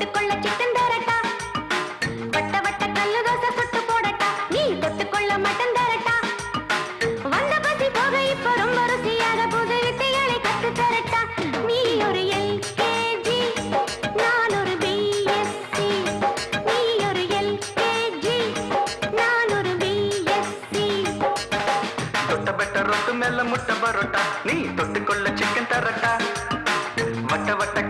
தொட்டுக்கொள்ள chicken தரட்டா வட்ட வட்ட கல்லு தோசை சுட்டு முட்டை பரோட்டா. நீ தொட்டுக்கொள்ள சிக்கன் தரட்டா. வட்ட வட்ட